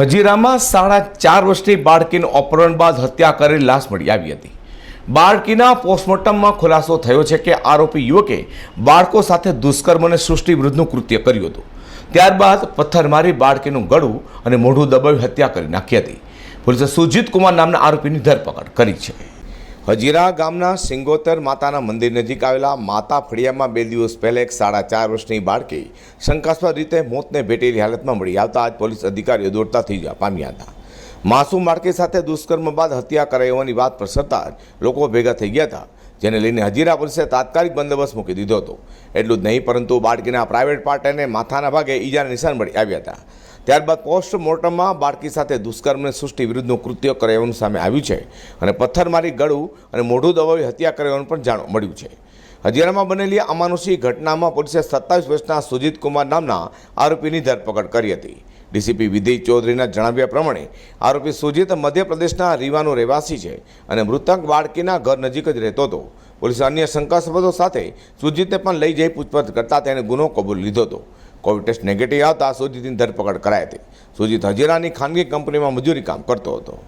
હજીરામાં સાડા ચાર વર્ષની બાળકીનું અપહરણ બાદ હત્યા કરેલી લાશ મળી આવી હતી. બાળકીના પોસ્ટમોર્ટમમાં ખુલાસો થયો છે કે આરોપી યુવકે બાળકો સાથે દુષ્કર્મ અને સૃષ્ટિ વિરુદ્ધનું કૃત્ય કર્યું હતું. ત્યારબાદ પથ્થર મારી બાળકીનું ગળું અને મોઢું દબાવી હત્યા કરી નાખી હતી. પોલીસે સુજીત કુમાર નામના આરોપીની ધરપકડ કરી છે. હજીરા ગામના સિંગોતર માતાના મંદિર નજીક આવેલા માતા ફળિયામાં બે દિવસ પહેલા એક સાડા ચાર વર્ષની બાળકી શંકાસ્પદ રીતે મોતને ભેટેલી હાલતમાં મળી. આવતા આજ પોલીસ અધિકારીઓ દોડતા થઈ જવા પામ્યા હતા. માસૂમ બાળકી સાથે દુષ્કર્મ બાદ હત્યા કરાઈ હોવાની વાત પ્રસરતા જ લોકો ભેગા થઈ ગયા હતા, જેને લઈને હજીરા પોલીસે તાત્કાલિક બંદોબસ્ત મૂકી દીધો હતો. એટલું જ નહીં, પરંતુ બાળકીના પ્રાઇવેટ પાર્ટ અને માથાના ભાગે ઈજાના નિશાન મળી આવ્યા હતા. ત્યારબાદ પોસ્ટમોર્ટમમાં બાળકી સાથે દુષ્કર્મને સૃષ્ટિ વિરુદ્ધનું કૃત્ય કરાયું સામે આવ્યું છે અને પથ્થરમારી ગળું અને મોઢું દબાવી હત્યા કરાયું પણ જાણવા મળ્યું છે. હજીરામાં બનેલી અમાનુષી ઘટનામાં પોલીસે સત્તાવીસ વર્ષના સુજીત કુમાર નામના આરોપીની ધરપકડ કરી હતી. ડીસીપી વિધિ ચૌધરીના જણાવ્યા પ્રમાણે, આરોપી સુજીત મધ્યપ્રદેશના રીવાનો રહેવાસી છે અને મૃતક બાળકીના ઘર નજીક જ રહેતો હતો. પોલીસે અન્ય શંકાસ્પદો સાથે સુજીતને પણ લઈ જઈ પૂછપરછ કરતા તેણે ગુનો કબૂલ લીધો હતો. કોવિડ ટેસ્ટ નેગેટિવ આવતા સુજીતની ધરપકડ કરાઈ હતી. સુજીત હજીરાની ખાનગી કંપનીમાં મજૂરી કામ કરતો હતો.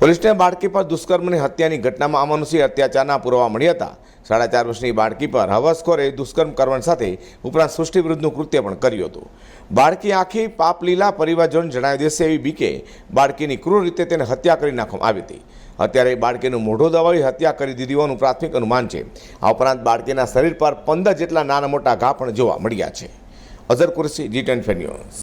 પોલીસને બાળકી પર દુષ્કર્મની હત્યાની ઘટનામાં અમાનુષી અત્યાચારના પુરાવા મળ્યા હતા. સાડા ચાર વર્ષની બાળકી પર હવસખોરે દુષ્કર્મ કરવાની સાથે ઉપરાંત સૃષ્ટિ વિરુદ્ધનું કૃત્ય પણ કર્યું હતું. બાળકી આખી પાપલીલા પરિવારજન જણાવી દેશે એવી બીકે બાળકીની ક્રૂર રીતે તેને હત્યા કરી નાખવામાં આવી હતી. અત્યારે બાળકીનું મોઢું દબાવી હત્યા કરી દીધી હોવાનું પ્રાથમિક અનુમાન છે. આ ઉપરાંત બાળકીના શરીર પર પંદર જેટલા નાના મોટા ઘા પણ જોવા મળ્યા છે. અઝર કુરસી જી ટેન